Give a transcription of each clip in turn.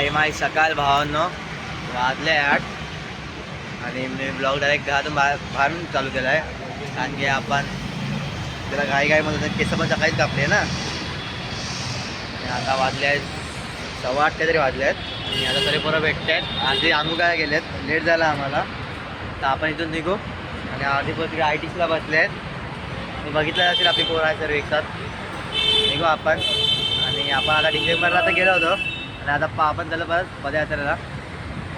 Time आहे सकाळ भावांनो वाजले आठ आणि मी ब्लॉग डायरेक्ट घरातून बाहेर बाहेरून चालू केला आहे कारण की आपण त्याला घाई घाई म्हणतो केस पण सकाळीच कापले ना. आणि आता वाजले आहेत सव्वा आठ काहीतरी वाजले आहेत. आणि आता तरी परत भेटत आहेत आधी आम्ही काय गेलेत लेट झाला आम्हाला. तर आपण इथून निघू. आणि आधी पण तिकडे आय टी सीला बसले आहेत. मी बघितलं असेल आपली पोरं आहे सर्व एकसाथ. निघू आपण. आणि आपण आता डिसेंबरला आता गेलो होतो. आणि आता पा आपण त्याला परत पदयात्रेला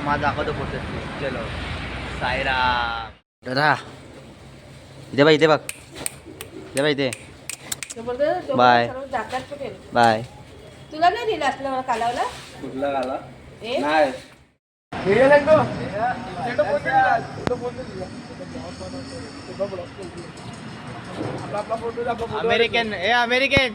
मला दाखवतो पुढचं. चलो. सायरा राहा. इथे बघ इथे बघ. इथे बघ इथे. कुठे? बाय. तुला नाही दिलं असलं मला कालावला? कुठला घाला ए? नाही. अमेरिकन ए अमेरिकन.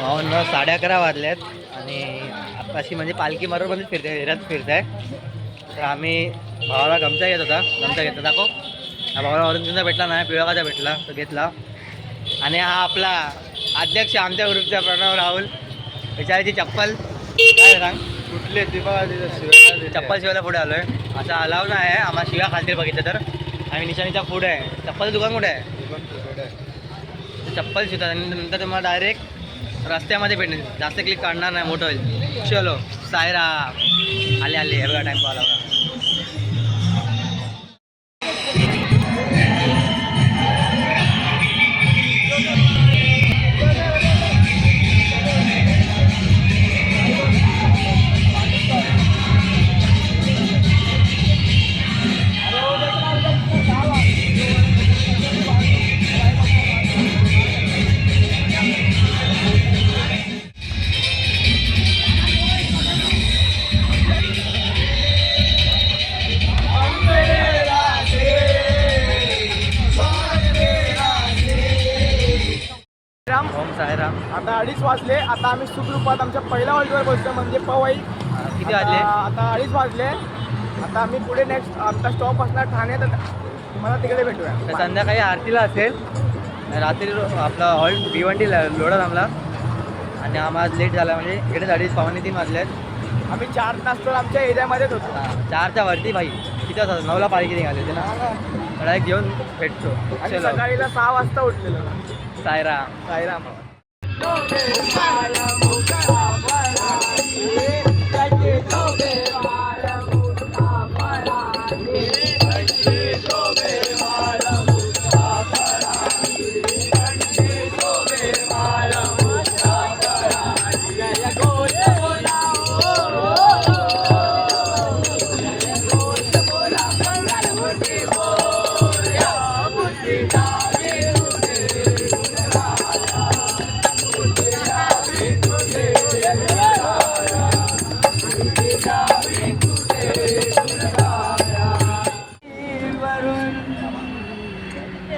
भावांना साडे अकरा वाजल्यात आणि आताशी म्हणजे पालखी बरोबरच फिरते एरियात फिरताय तर आम्ही भावाला गमचा घेत होता गमचा घेतला दाखव हा भावाला ऑरेंजचा भेटला नाही पिवळाचा भेटला तो घेतला. आणि हा आपला अध्यक्ष आमच्या ग्रुपचा प्रणव राहुल विचारायची चप्पल. काय सांग? कुठले. चप्पल शिवायला पुढे आलोय. असा अलाव नाही आहे आम्हाला शिव्या खालतील बघितलं तर. आम्ही निशाणीच्या पुढे आहे. चप्पल दुकान कुठे आहे? आहे. चप्पल शिवतात आणि नंतर तुम्हाला डायरेक्ट रस्त्यामध्ये भेटेल जास्त क्लिक काढणार नाही मोठं होईल. चलो सायरा. आले आले. एवढा टाइम पाहिला वाजले. आता आम्ही सुखरूपात आमच्या पहिल्या हॉल्टवर बसतो म्हणजे पवई. किती वाजले? आता अडीच वाजले. आता आम्ही पुढे नेक्स्ट आमचा स्टॉप असणार ठाण्यात. मला तिकडे भेटूया. तर संध्याकाळी आरतीला असेल. रात्री आपला हॉल्ट भिवंडी लोढा थांबला. आणि आम्हाला लेट झाला म्हणजे इकडे अडीच पावणे तीन वाजले आम्ही चार तास तर आमच्या एरियामध्येच होतो. चारच्या वरती भाई. किती वाजता? नऊला पालखी निघाली होती ना? डायरेक्ट घेऊन भेटतो. सकाळीला सहा वाजता उठलेलो. सायराम. Lo que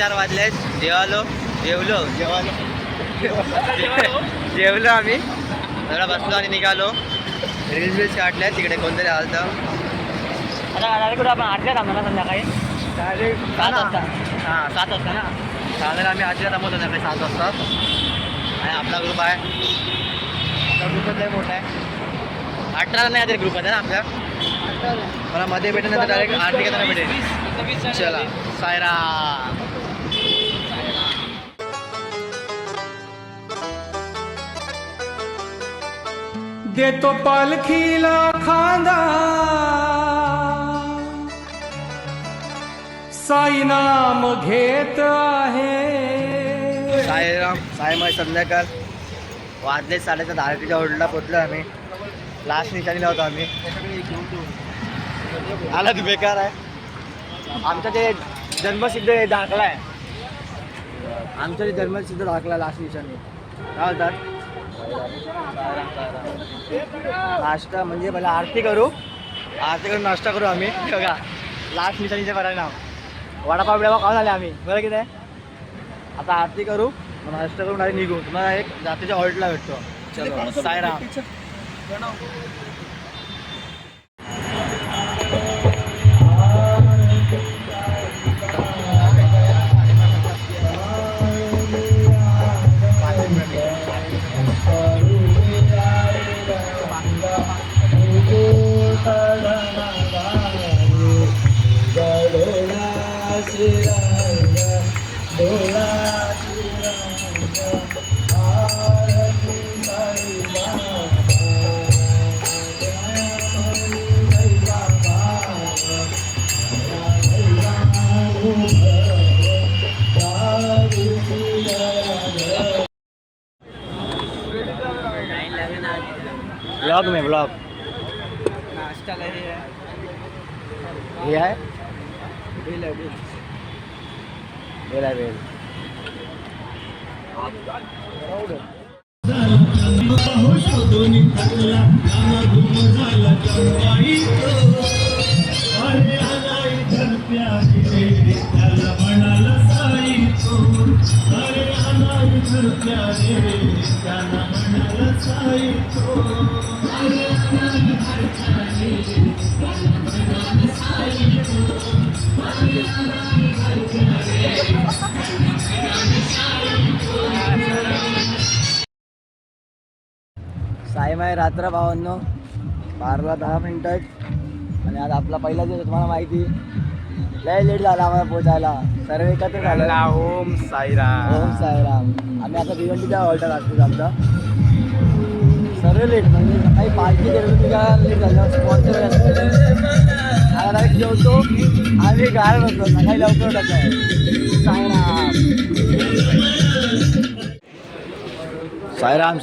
चार वाजले जेवालो. जेवलो जेवालो जेवलो आम्ही. जरा बसलो आणि निघालो. रील्स बिल्स काढल्या तिकडे कोणतरी आलं आता कुठं आपण आठच्या थांबलो ना संध्याकाळी? सात वाजता. हां. सात वाजता ना? साधारण आम्ही आठच्या थांबवतो संध्याकाळी सात वाजता. आणि आपला ग्रुप आहे. आपला ग्रुपच लय मोठा आहे. अठरा नाही तरी ग्रुप आहे ना आपल्या मला मध्ये भेटेल तर डायरेक्ट आरती घेताना भेटेल. चला. सायरा. देतो पालखीला खांदा। साईनाम घेत आहे। साईराम साईमय संध्याकाळ वाजले साडेसात आरतीच्या ओढला पोचलो आम्ही. लास्ट निशाणीला होतो आम्ही. आला तू बेकार आहे. आमचा ते जन्मसिद्ध हे दाखला आहे. आमचा ते जन्मसिद्ध दाखला लास्ट निशाणी. काय होतात नाश्ता म्हणजे पहिला आरती करू. आरती करून नाश्ता करू आम्ही. बघा लास्ट निशाणीचे परिणाम वडापाव बिडापाव खाऊन आले आम्ही. बरं की नाही? आता आरती करू मग नाश्ता करून आणि निघू. तुम्हाला एक जातीच्या हॉल्टला भेटतो. चलो सायराम ब्लॉग में ब्लॉग नाश्ता लगे है। हे? आहे बिल। है बिल। झुरक्या साईम आहे रात्र भावांनो बारला दहा मिनटात आणि आज आपला पहिला दिवस तुम्हाला माहिती लय लेट झाला आम्हाला पोचायला सर्व एकत्र झालं. ओम साईराम. ओम साईराम. आम्ही आता भिवंडीच्या हॉल्टर असतो आमचा सर्व लेट म्हणजे सकाळी पार्टी गेलो तुझ्या लेट झालं. स्पॉन्सर आता जेवतो. आम्ही गाय बसतो सकाळी लवकर उठायचं आहे. साईराम. साईराम.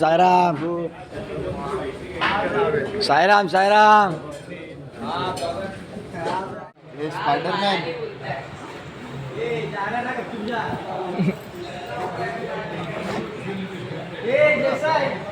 साईराम साईराम. साईराम स्पायडरमॅन ए